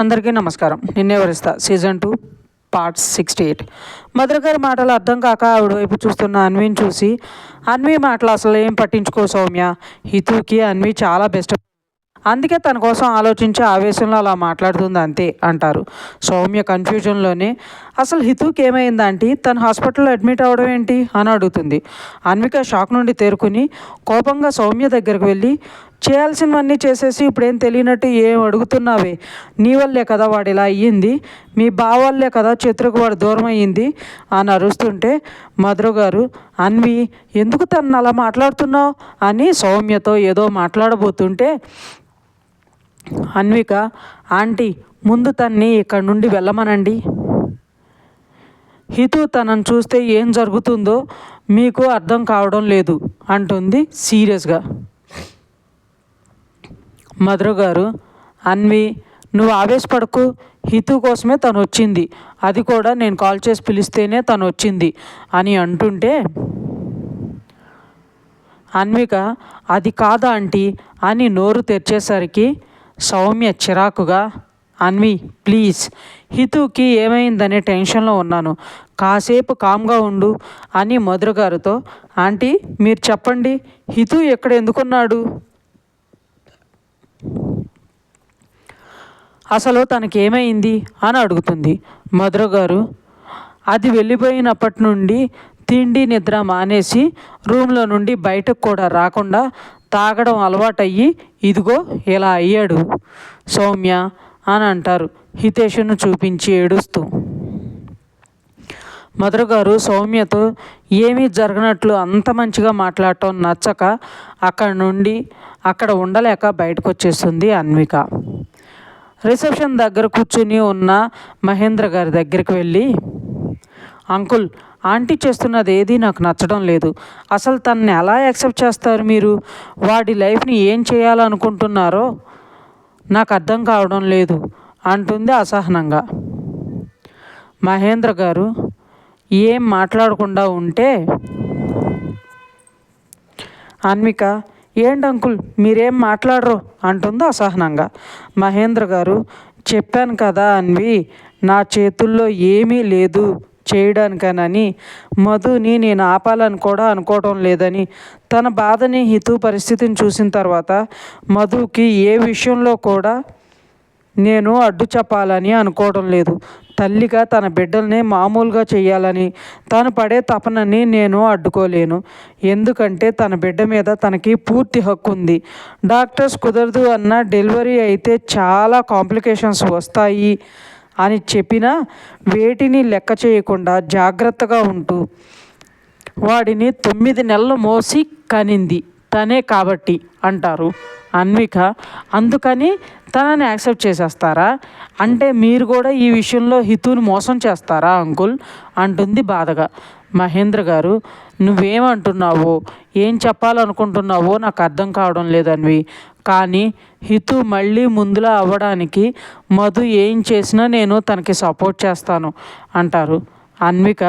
అందరికీ నమస్కారం. నిన్నే వరిస్తా season two part sixty eight. మధుర మాటలు అర్థం కాక ఆవిడ వైపు చూస్తున్న అన్విని చూసి అన్వి మాటలు అసలు ఏం పట్టించుకో సౌమ్య. హితుకి అన్వి చాలా బెస్ట్ అందుకే తన కోసం ఆలోచించి ఆవేశంలో అలా మాట్లాడుతుంది అంతే అంటారు. సౌమ్య కన్ఫ్యూజన్లోనే అసలు హితుకి ఏమైంది ఆంటీ? తను హాస్పిటల్లో అడ్మిట్ అవ్వడం ఏంటి? అని అడుగుతుంది. అన్విక షాక్ నుండి తేరుకుని కోపంగా సౌమ్య దగ్గరకు వెళ్ళి చేయాల్సినవన్నీ చేసేసి ఇప్పుడేం తెలియనట్టు ఏం అడుగుతున్నావే? నీ వల్లే కదా వాడు ఇలా అయ్యింది. మీ బావల్లే కదా చిత్రకు వాడు దూరం అయ్యింది? అని అరుస్తుంటే మధుర గారు అన్వి ఎందుకు తను అలా మాట్లాడుతున్నావు? అని సౌమ్యతో ఏదో మాట్లాడబోతుంటే అన్విక ఆంటీ ముందు తన్ని ఇక్కడ నుండి వెళ్ళమనండి. హితు తనను చూస్తే ఏం జరుగుతుందో మీకు అర్థం కావడం లేదు అంటుంది సీరియస్గా. మధుర గారు అన్వి నువ్వు ఆవేశపడకు హితు కోసమే తను వచ్చింది. అది కూడా నేను కాల్ చేసి పిలిస్తేనే తను వచ్చింది అని అంటుంటే అన్విక అది కాదా ఆంటీ అని నోరు తెరిచేసరికి సౌమ్య చిరాకుగా అన్వి ప్లీజ్ హితుకి ఏమైందనే టెన్షన్లో ఉన్నాను. కాసేపు కామ్గా ఉండు అని మధుర గారితో ఆంటీ మీరు చెప్పండి హితు ఎక్కడ ఎందుకున్నాడు? అసలు తనకి ఏమైంది? అని అడుగుతుంది మధుర గారు. అది వెళ్ళిపోయినప్పటి నుండి తిండి నిద్ర మానేసి రూమ్లో నుండి బయటకు కూడా రాకుండా తాగడం అలవాటయ్యి ఇదిగో ఇలా అయ్యాడు. సౌమ్య అని అంటారు. హితేషును చూపించి ఏడుస్తూ. మధుర గారు సౌమ్యతో ఏమీ జరగనట్లు అంత మంచిగా మాట్లాడటం నచ్చక అక్కడ నుండి అక్కడ ఉండలేక బయటకు వచ్చేస్తుంది అన్విక. రిసెప్షన్ దగ్గర కూర్చుని ఉన్న మహేంద్ర గారి దగ్గరికి వెళ్ళి అంకుల్ ఆంటీ చేస్తున్నది ఏది నాకు నచ్చడం లేదు. అసలు తనని ఎలా యాక్సెప్ట్ చేస్తారు మీరు? వాడి లైఫ్ని ఏం చేయాలనుకుంటున్నారో నాకు అర్థం కావడం లేదు అంటుంది అసహనంగా. మహేంద్ర గారు ఏం మాట్లాడకుండా ఉంటే? అన్విక ఏంటి అంకుల్ మీరేం మాట్లాడరు? అంటుంది అసహనంగా. మహేంద్ర గారు చెప్పాను కదా అన్వి నా చేతుల్లో ఏమీ లేదు చేయడానికనని. మధుని నేను ఆపాలని కూడా అనుకోవడం లేదని తన బాధని హితు పరిస్థితిని చూసిన తర్వాత మధుకి ఏ విషయంలో కూడా నేను అడ్డు చెప్పాలని అనుకోవడం లేదు. తల్లిగా తన బిడ్డల్ని మామూలుగా చేయాలని తను పడే తపనని నేను అడ్డుకోలేను. ఎందుకంటే తన బిడ్డ మీద తనకి పూర్తి హక్కు ఉంది. డాక్టర్స్ కుదరదు అన్న డెలివరీ అయితే చాలా కాంప్లికేషన్స్ వస్తాయి అని చెప్పినా వేటిని లెక్క చేయకుండా జాగ్రత్తగా ఉంటూ వాడిని తొమ్మిది నెలలు మోసి కనింది. తనే కాబట్టి అంటారు అన్విక. అందుకని తనని యాక్సెప్ట్ చేసేస్తారా? అంటే మీరు కూడా ఈ విషయంలో హితుని మోసం చేస్తారా అంకుల్? అంటుంది బాధగా. మహేంద్ర గారు నువ్వేమంటున్నావో ఏం చెప్పాలనుకుంటున్నావో నాకు అర్థం కావడం లేదన్వి కానీ హితు మళ్ళీ ముందులా అవ్వడానికి మధు ఏం చేసినా నేను తనకి సపోర్ట్ చేస్తాను అంటారు అన్విక.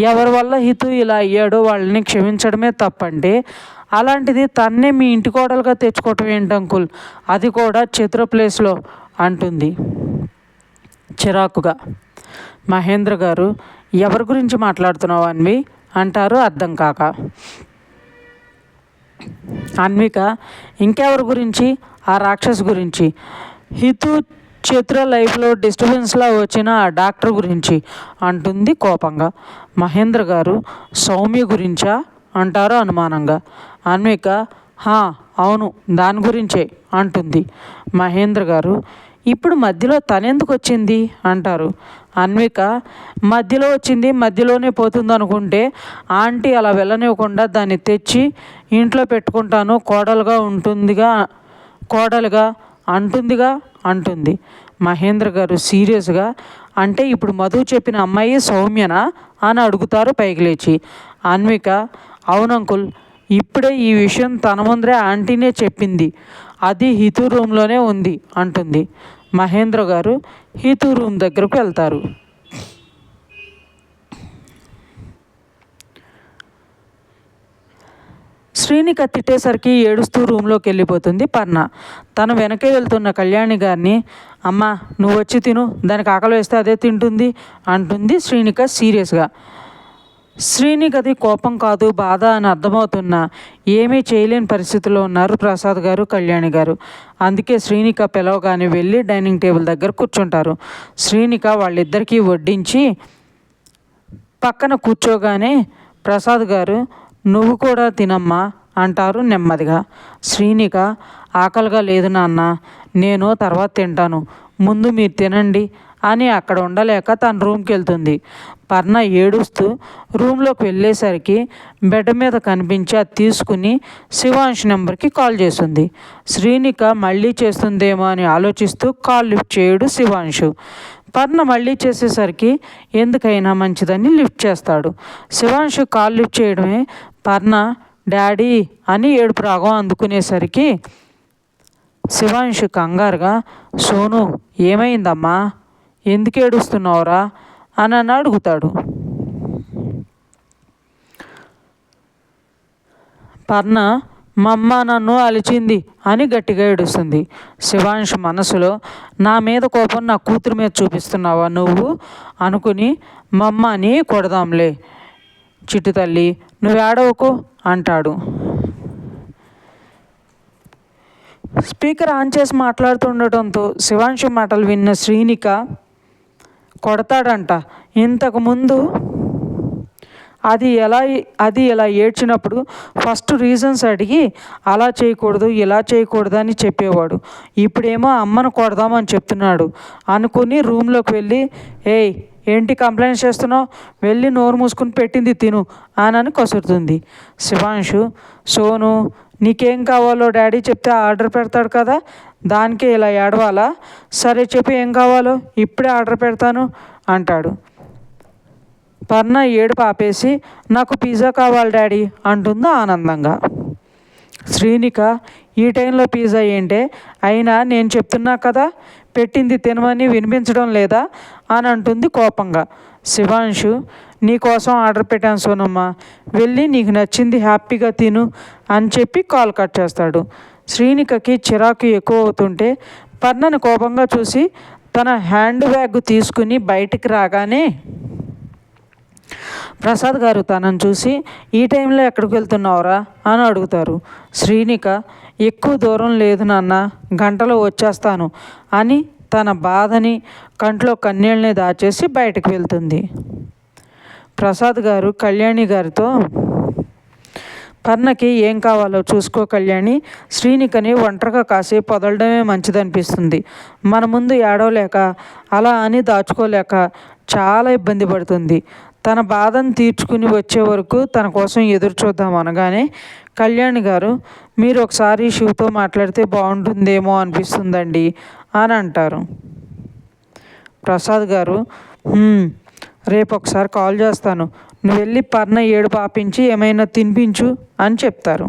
ఎవరి వల్ల హితు ఇలా అయ్యాడో వాళ్ళని క్షమించడమే తప్పండి. అలాంటిది తన్నే మీ ఇంటి కోడలుగా తెచ్చుకోవటం ఏంటి అంకుల్? అది కూడా చిత్ర ప్లేస్లో అంటుంది. చిరాకుగా. మహేంద్ర గారు ఎవరి గురించి మాట్లాడుతున్నావు అన్వి? అంటారు అర్థం కాక. అన్విక ఇంకెవరి గురించి? ఆ రాక్షస్ గురించి. హితు చిత్ర లైఫ్లో డిస్టర్బెన్స్లా వచ్చిన ఆ డాక్టర్ గురించి అంటుంది కోపంగా. మహేంద్ర గారు సౌమ్య గురించా? అంటారు అనుమానంగా. అన్విక హా అవును దాని గురించే అంటుంది. మహేంద్ర గారు ఇప్పుడు మధ్యలో తనెందుకు వచ్చింది? అంటారు. అన్విక మధ్యలో వచ్చింది మధ్యలోనే పోతుంది అనుకుంటే ఆంటీ అలా వెళ్ళనివ్వకుండా దాన్ని తెచ్చి ఇంట్లో పెట్టుకుంటాను కోడలుగా ఉంటుందిగా కోడలుగా అంటుందిగా అంటుంది. మహేంద్ర గారు సీరియస్గా అంటే ఇప్పుడు మధు చెప్పిన అమ్మాయి సౌమ్యనా అని అడుగుతారు పైకి లేచి. అన్విక అవునంకుల్ ఇప్పుడే ఈ విషయం తన ముందరే ఆంటీనే చెప్పింది. అది హితూ రూమ్లోనే ఉంది అంటుంది. మహేంద్ర గారు హితూ రూమ్ దగ్గరకు వెళ్తారు. శ్రీనిక తిట్టేసరికి ఏడుస్తూ రూమ్లోకి వెళ్ళిపోతుంది పర్ణ. తను వెనకే వెళ్తున్న కళ్యాణి గారిని అమ్మ నువ్వు వచ్చి తిను. దానికి ఆకలి వేస్తే అదే తింటుంది అంటుంది శ్రీనిక సీరియస్గా. శ్రీనికది కోపం కాదు బాధ అని అర్థమవుతున్న ఏమీ చేయలేని పరిస్థితిలో ఉన్నారు ప్రసాద్ గారు కళ్యాణి గారు. అందుకే శ్రీనిక పిలవగానే వెళ్ళి డైనింగ్ టేబుల్ దగ్గర కూర్చుంటారు. శ్రీనిక వాళ్ళిద్దరికీ వడ్డించి పక్కన కూర్చోగానే ప్రసాద్ గారు నువ్వు కూడా తినమ్మా అంటారు నెమ్మదిగా. శ్రీనిక ఆకలిగా లేదు నాన్న నేను తర్వాత తింటాను ముందు మీరు తినండి అని అక్కడ ఉండలేక తన రూమ్కి వెళ్తుంది. పర్ణ ఏడుస్తూ రూమ్లోకి వెళ్ళేసరికి బెడ్ మీద కనిపించి అది తీసుకుని శివాంష్ నెంబర్కి కాల్ చేస్తుంది. శ్రీనిక మళ్ళీ చేస్తుందేమో అని ఆలోచిస్తూ కాల్ లిఫ్ట్ చేయడు శివాంశు. పర్ణ మళ్ళీ చేసేసరికి ఎందుకైనా మంచిదని లిఫ్ట్ చేస్తాడు. శివాంశు కాల్ లిఫ్ట్ చేయడమే పర్ణ డాడీ అని ఏడుపు రాగం అందుకునేసరికి శివాంశు కంగారుగా సోను ఏమైందమ్మా? ఎందుకు ఏడుస్తున్నావురా? అని అని అడుగుతాడు. పర్ణ మా అమ్మ నన్ను అలిచింది అని గట్టిగా ఏడుస్తుంది. శివాంష్ మనసులో నా మీద కోపం నా కూతురు మీద చూపిస్తున్నావా నువ్వు? అనుకుని మా అమ్మని కొడదాంలే. చిట్టు తల్లి నువ్వేడవకు అంటాడు. స్పీకర్ ఆన్ చేసి మాట్లాడుతుండటంతో శివాంశు మాటలు విన్న శ్రీనిక కొడతాడంట. ఇంతకుముందు అది ఎలా అది ఇలా ఏడ్చినప్పుడు ఫస్ట్ రీజన్స్ అడిగి అలా చేయకూడదు ఇలా చేయకూడదు అని చెప్పేవాడు. ఇప్పుడేమో అమ్మను కొడదామని చెప్తున్నాడు. అనుకుని రూమ్లోకి వెళ్ళి ఏయ్ ఏంటి కంప్లైంట్ చేస్తున్నావు? వెళ్ళి నోరు మూసుకుని పెట్టింది తిను అని కసురుతుంది. శివాంశు సోను నీకేం కావాలో డాడీ చెప్తే ఆర్డర్ పెడతాడు కదా దానికే ఇలా ఏడవాలా? సరే చెప్పి ఏం కావాలో ఇప్పుడే ఆర్డర్ పెడతాను అంటాడు. పర్ణ ఏడుపు ఆపేసి నాకు పిజ్జా కావాలి డాడీ అంటుంది ఆనందంగా. శ్రీనిక ఈ టైంలో పిజ్జా ఏంటే? అయినా నేను చెప్తున్నా కదా పెట్టింది తినమని వినిపించడం లేదా? అని అంటుంది కోపంగా. శివాంశు నీకోసం ఆర్డర్ పెట్టాను సోనమ్మ. వెళ్ళి నీకు నచ్చింది హ్యాపీగా తిను అని చెప్పి కాల్ కట్ చేస్తాడు. శ్రీనికకి చిరాకు ఎక్కువ అవుతుంటే పర్ణను కోపంగా చూసి తన హ్యాండ్ బ్యాగ్ తీసుకుని బయటికి రాగానే ప్రసాద్ గారు తనను చూసి ఈ టైంలో ఎక్కడికి వెళ్తున్నావురా? అని అడుగుతారు. శ్రీనిక ఎక్కువ దూరం లేదు నాన్న గంటలో వచ్చేస్తాను అని తన బాధని కంట్లో కన్నీళ్ళని దాచేసి బయటకు వెళ్తుంది. ప్రసాద్ గారు కళ్యాణి గారితో పర్ణకి ఏం కావాలో చూసుకో కళ్యాణి శ్రీనికని ఒంటరిగా కాసేపు వదలడమే మంచిదనిపిస్తుంది. మన ముందు ఏడవలేక అలా అని దాచుకోలేక చాలా ఇబ్బంది పడుతుంది. తన బాధను తీర్చుకుని వచ్చే వరకు తన కోసం ఎదురు చూద్దాం అనగానే కళ్యాణి గారు మీరు ఒకసారి శివతో మాట్లాడితే బాగుంటుందేమో అనిపిస్తుందండి అని అంటారు. ప్రసాద్ గారు రేపు ఒకసారి కాల్ చేస్తాను. నువ్వు వెళ్ళి పర్ణ ఏడు పాపించి ఏమైనా తినిపించు అని చెప్తారు.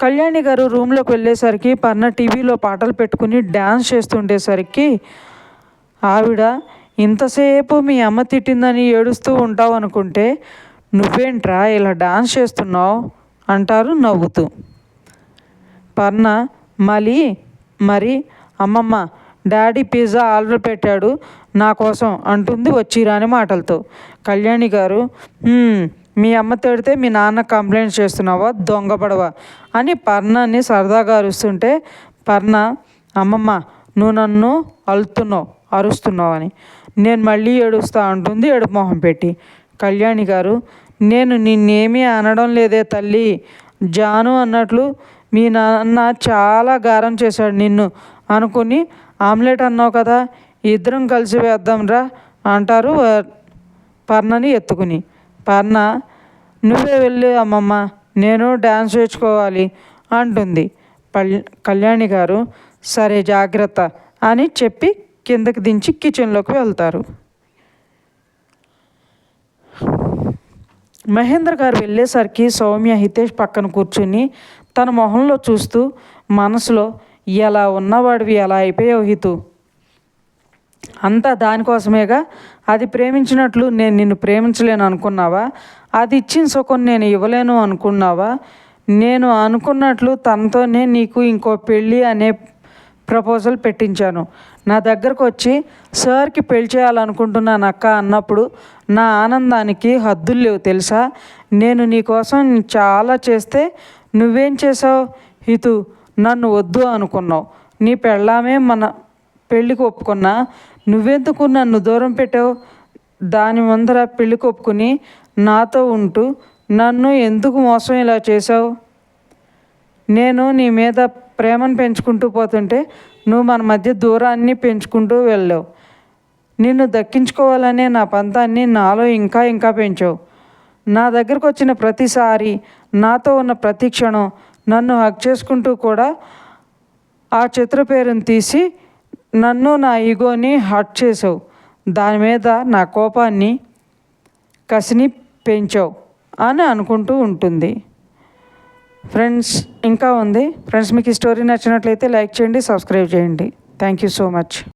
కళ్యాణి గారు రూమ్లోకి వెళ్ళేసరికి పర్ణ టీవీలో పాటలు పెట్టుకుని డ్యాన్స్ చేస్తుండేసరికి ఆవిడ ఇంతసేపు మీ అమ్మ తిట్టిందని ఏడుస్తూ ఉంటావు అనుకుంటే నువ్వేంట్రా ఇలా డాన్స్ చేస్తున్నావు అంటారు నవ్వుతూ. పర్ణ మళ్ళీ మరి అమ్మమ్మ డాడీ పిజ్జా ఆర్డర్ పెట్టాడు నా కోసం అంటుంది వచ్చిరాని మాటలతో. కళ్యాణి గారు మీ అమ్మ తిడితే మీ నాన్న కంప్లైంట్ చేస్తున్నావా దొంగపడవా అని పర్ణని సరదాగా అరుస్తుంటే పర్ణ అమ్మమ్మ నువ్వు నన్ను అలుతున్నావు అరుస్తున్నావు అని. నేను మళ్ళీ ఏడుస్తా అంటుంది ఏడుపు మొహం పెట్టి. కళ్యాణి గారు నేను నిన్నేమీ అనడం లేదే తల్లి. జాను అన్నట్లు మీ నాన్న చాలా గారం చేశాడు నిన్ను అనుకుని. ఆమ్లెట్ అన్నావు కదా ఇద్దరం కలిసి వేద్దాం రా అంటారు పర్ణని ఎత్తుకుని. పర్ణ నువ్వే వెళ్ళి అమ్మమ్మ నేను డ్యాన్స్ నేర్చుకోవాలి అంటుంది. పల్ కళ్యాణి గారు సరే జాగ్రత్త అని చెప్పి కిందకి దించి కిచెన్లోకి వెళ్తారు. మహేంద్ర గారు వెళ్ళేసరికి సౌమ్య హితేష్ పక్కన కూర్చుని తన మొహంలో చూస్తూ మనసులో ఎలా ఉన్నవాడివి ఎలా అయిపోయావు హితు? అంతా దానికోసమేగా? అది ప్రేమించినట్లు నేను నిన్ను ప్రేమించలేను అనుకున్నావా? అది ఇచ్చిన సుఖం నేను ఇవ్వలేను అనుకున్నావా? నేను అనుకున్నట్లు తనతోనే నీకు ఇంకో పెళ్ళి అనే ప్రపోజల్ పెట్టించాను. నా దగ్గరకు వచ్చి సార్కి పెళ్ళి చేయాలనుకుంటున్నాను అక్క అన్నప్పుడు నా ఆనందానికి హద్దులు లేవు తెలుసా? నేను నీకోసం చాలా చేస్తే నువ్వేం చేసావు హితు నన్ను వద్దు అనుకున్నావు. నీ పెళ్ళామే మన పెళ్ళికి ఒప్పుకున్నా నువ్వెందుకు నన్ను దూరం పెట్టావు? దాని ముందర పెళ్ళికి ఒప్పుకుని నాతో ఉంటూ నన్ను ఎందుకు మోసం ఇలా చేసావు నేను నీ మీద ప్రేమను పెంచుకుంటూ పోతుంటే నువ్వు మన మధ్య దూరాన్ని పెంచుకుంటూ వెళ్ళావు. నిన్ను దక్కించుకోవాలనే నా పంతాన్ని నాలో ఇంకా ఇంకా పెంచావు. నా దగ్గరకు వచ్చిన ప్రతిసారి నాతో ఉన్న ప్రతి క్షణం నన్ను హక్ చేసుకుంటూ కూడా ఆ చిత్ర పేరును తీసి నన్ను నా ఈగోని హట్ చేసావు. దాని మీద నా కోపాన్ని కసిని పెంచావు అని అనుకుంటూ ఉంటుంది. ఫ్రెండ్స్ ఇంకా ఉంది. ఫ్రెండ్స్ మీకు ఈ స్టోరీ నచ్చినట్లయితే లైక్ చేయండి సబ్స్క్రైబ్ చేయండి. Thank you so much.